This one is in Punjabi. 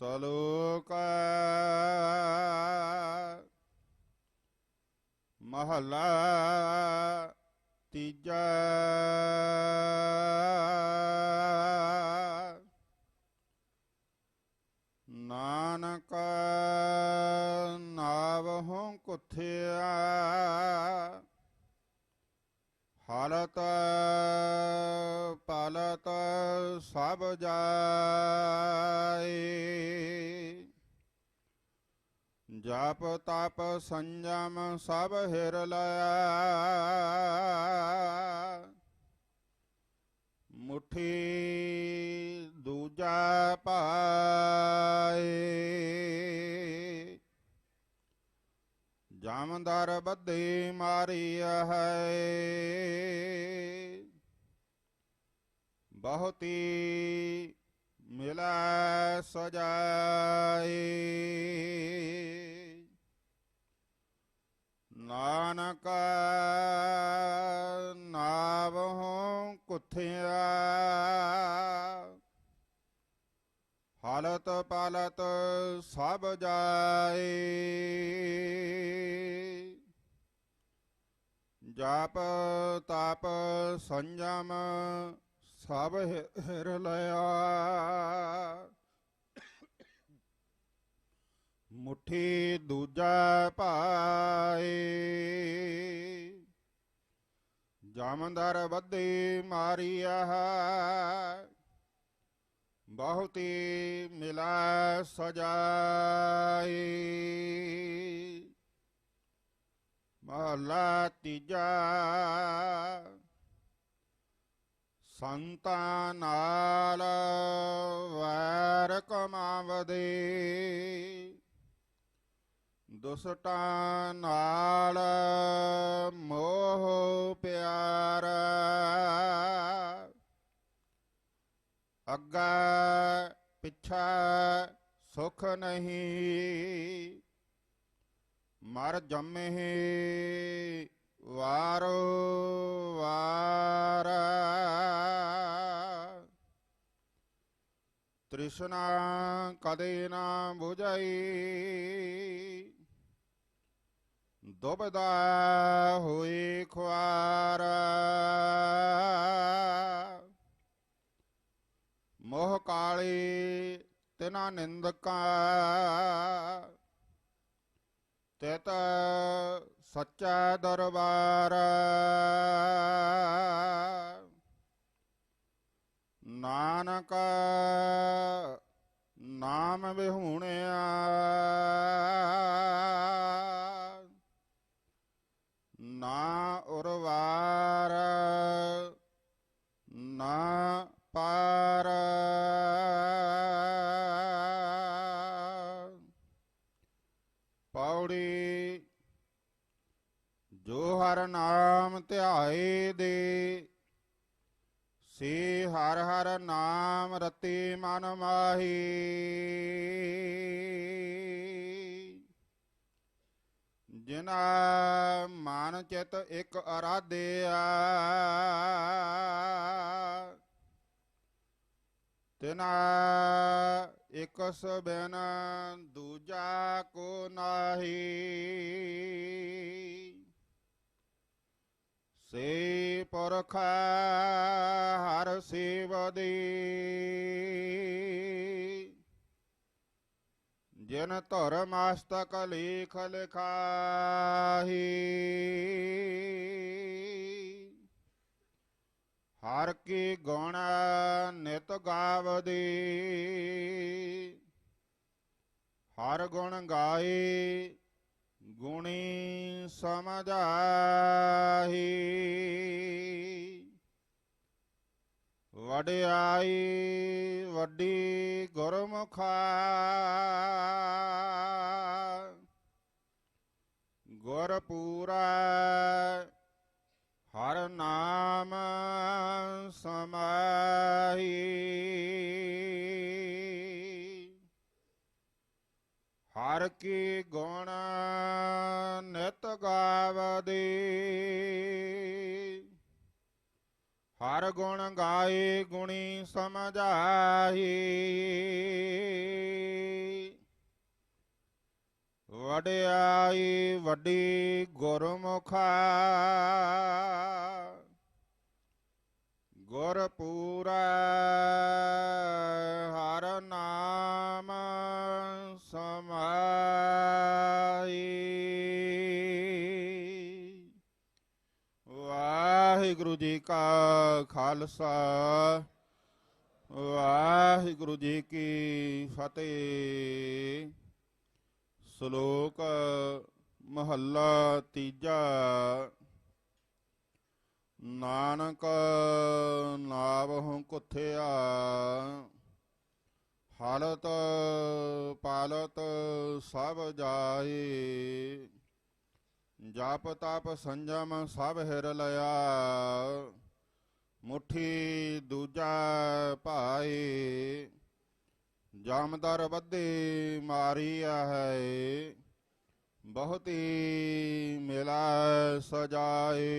ਸਲੋਕ ਮਹਲਾ ਤੀਜਾ ਨਾਨਕ ਨਾਵਹੁ ਕੁਥਿਆ ਹਾਲਤ ਪਾਲਤ ਸਭ ਜਾਏ। ਜਪ ਤਪ ਸੰਜਮ ਸਭ ਹਿਰ ਲਿਆ ਮੁਠੀ ਦੂਜਾ ਪਾਏ। ਜਾਮਦਾਰ ਬੱਧੀ ਮਾਰੀ ਹੈ। ਬਹੁਤੀ ਮਿਲੈ ਸਜਾਏ। ਨਾਨਕ ਨਾਵਹੁ ਕੁਥਿਆ ਹਾਲਤ ਪਾਲਤ ਸਭ ਜਾਏ। ਜਪ ਤਪ ਸੰਜਮ ਸਭ ਹਿਰ ਲਿਆ ਮੁਠੀ ਦੂਜਾ ਪਾਏ। ਜਾਮੰਦਰ ਬੱਧੀ ਮਾਰੀਆ ਬਹੁਤੀ ਮਿਲਾ ਸਜਾਈ ਮਹਲਾ ਤੀਜਾ ਸੰਤਾਂ ਨਾਲ ਵੈਰ ਕਮਾਵਦੇ ਦੁਸਟਾਂ ਨਾਲ ਮੋਹ ਪਿਆਰ ਅੱਗਾ ਪਿੱਛਾ ਸੁਖ ਨਹੀਂ ਮਰ ਜੰਮੇ ਵਾਰੋ ਵਾਰ। ਤ੍ਰਿਸ਼ਨਾ ਕਦੇ ਨਾ 부ਝਈ ਦੁਬਦਾ ਹੋਈ ਖੁਆਰ। ਮੋਹ ਕਾਲੀ ਤਿਨਾ ਨਿੰਦਕਾ। ਤਿਤ ਸੱਚਾ ਦਰਬਾਰ। ਨਾਨਕ ਨਾਮ ਵਿਹੂਣਿਆ। ਹਰ ਨਾਮ ਧਿਆਏ ਦੇ। ਸੇ ਹਰ ਹਰ ਨਾਮ ਰਤੇ ਮਨ ਮਾਹੀ। ਜਿਨਾ ਮਨ ਚਿਤ ਇੱਕ ਅਰਾਧਿਆ ਤਿਨਾ ਇਕ ਸਬਨ ਦੂਜਾ ਕੋ ਨਾਹੀ। ਸੇ ਪੁਰਖ ਹਰ ਸੇਵਦੀ ਜਿਨ ਧਰ ਮਸਤਕ ਲੇਖ ਲਿਖਾਹੀ, ਹਰ ਕੀ ਗੁਣ ਨਿਤ ਗਾਵਦੀ, ਹਰ ਗੁਣ ਗਾਏ ਗੁਣੀ ਸਮਝਾਹੀ। ਵਡਿਆਈ ਵੱਡੀ ਗੁਰਮੁਖਾ ਗੁਰ ਪੂਰਾ ਹਰ ਨਾਮ ਸਮਾਈ ਹਰ ਕੀ ਗੁਣ ਹਰ ਗੁਣ ਗਾਏ ਗੁਣੀ ਸਮਝਾਈ ਵਡਿਆਈ ਵੱਡੀ ਗੁਰਮੁਖਾ ਗੁਰ ਪੂਰਾ ਵਾਹਿਗੁਰੂ ਜੀ ਕਾ ਖਾਲਸਾ, ਵਾਹਿਗੁਰੂ ਜੀ ਕੀ ਫਤਿਹ। ਸ਼ਲੋਕ ਮਹੱਲਾ ਤੀਜਾ, ਨਾਨਕ ਨਾਵਹੁ ਕੁਥਿਆ, ਹਾਲਤ ਪਾਲਤ ਸਭ ਜਾਏ। ਜਪ ਤਪ ਸੰਜਮ ਸਭ ਹਿਰ ਲਿਆ। ਮੁਠੀ ਦੂਜਾ ਭਾਏ ਜਾਮਦਰ ਬੱਧੇ ਮਾਰੀਆ ਹੈ। ਬਹੁਤੀ ਮਿਲਾ ਸਜਾਏ।